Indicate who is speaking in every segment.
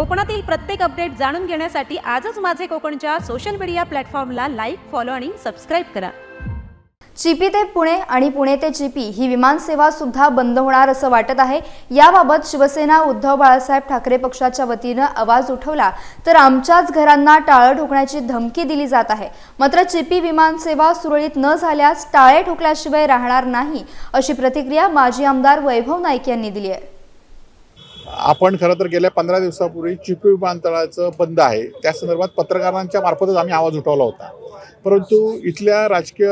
Speaker 1: कोकणातील प्रत्येक अपडेट जाणून घेण्यासाठी आजच माझे कोकणच्या सोशल मीडिया प्लॅटफॉर्मला लाईक फॉलो आणि सबस्क्राईब करा.
Speaker 2: चिपी ते पुणे आणि पुणे ते चिपी ही विमानसेवा सुद्धा बंद होणार असं वाटत आहे. याबाबत शिवसेना उद्धव बाळासाहेब ठाकरे पक्षाच्या वतीनं आवाज उठवला तर आमच्याच घरांना टाळं ठोकण्याची धमकी दिली जात आहे. मात्र चिपी विमानसेवा सुरळीत न झाल्यास टाळे ठोकल्याशिवाय राहणार नाही अशी प्रतिक्रिया माजी आमदार वैभव नाईक यांनी दिली आहे.
Speaker 3: आपण खरं तर गेल्या पंधरा दिवसापूर्वी चिपी विमानतळाचं बंद आहे. त्या संदर्भात पत्रकारांच्या मार्फतच आम्ही आवाज उठवला होता. परंतु इथल्या राजकीय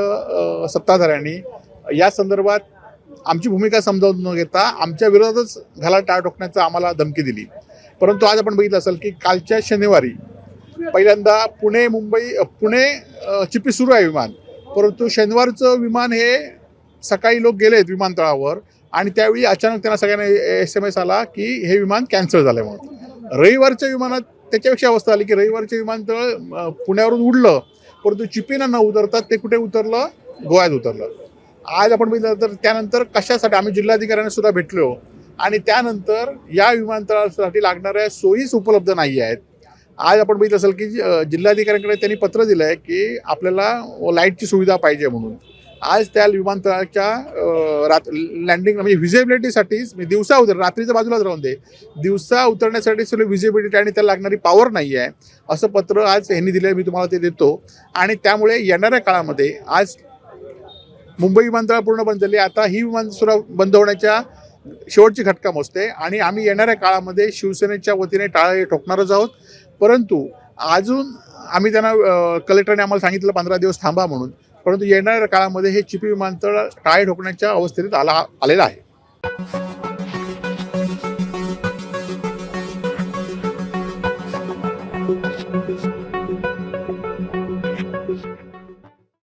Speaker 3: सत्ताधाऱ्यांनी या संदर्भात आमची भूमिका समजावून न घेता आमच्या विरोधातच घाला टाळ ठोकण्याचं आम्हाला धमकी दिली. परंतु आज आपण बघितलं असेल की कालच्या शनिवारी पहिल्यांदा पुणे मुंबई पुणे चिपी सुरू आहे विमान. परंतु शनिवारचं विमान हे सकाळी लोक गेलेत विमानतळावर. आणि त्यावेळी अचानक त्यांना सगळ्यांना एस एम एस आला की हे विमान कॅन्सल झालं म्हणून. रविवारच्या विमानात त्याच्यापेक्षा अवस्था आली की रविवारचे विमानतळ पुण्यावरून उडलं परंतु चिपीना न उतरतात ते कुठे उतरलं? गोव्यात उतरलं. आज आपण बघितलं तर त्यानंतर कशासाठी? आम्ही जिल्हाधिकाऱ्यांना सुद्धा भेटलो. आणि त्यानंतर या विमानतळासाठी लागणाऱ्या सोयीच उपलब्ध नाही आहेत. आज आपण बघितलं असेल की जिल्हाधिकाऱ्यांकडे त्यांनी पत्र दिलं आहे की आपल्याला लाईटची सुविधा पाहिजे म्हणून. आज त्या विमानतळाच्या रात लँडिंग म्हणजे व्हिजिबिलिटीसाठीच म्हणजे दिवसा उतर रात्रीच्या बाजूलाच राहून दे. दिवसा उतरण्यासाठी सगळी व्हिजिबिलिटी आणि त्याला लागणारी पॉवर नाही आहे. असं पत्र आज यांनी दिलं मी तुम्हाला ते देतो. आणि त्यामुळे येणाऱ्या काळामध्ये आज मुंबई विमानतळ पूर्ण बंद झाली. आता ही विमानसेवा बंद होण्याच्या शेवटची घटका मोजते. आणि आम्ही येणाऱ्या काळामध्ये शिवसेनेच्या वतीने टाळे ठोकणारच आहोत. परंतु अजून आम्ही त्यांना कलेक्टरने आम्हाला सांगितलं पंधरा दिवस थांबा म्हणून. परंतु येणाऱ्या काळामध्ये हे चिपी विमानतळ टाळे ठोकण्याच्या अवस्थेत आला आलेलं आहे.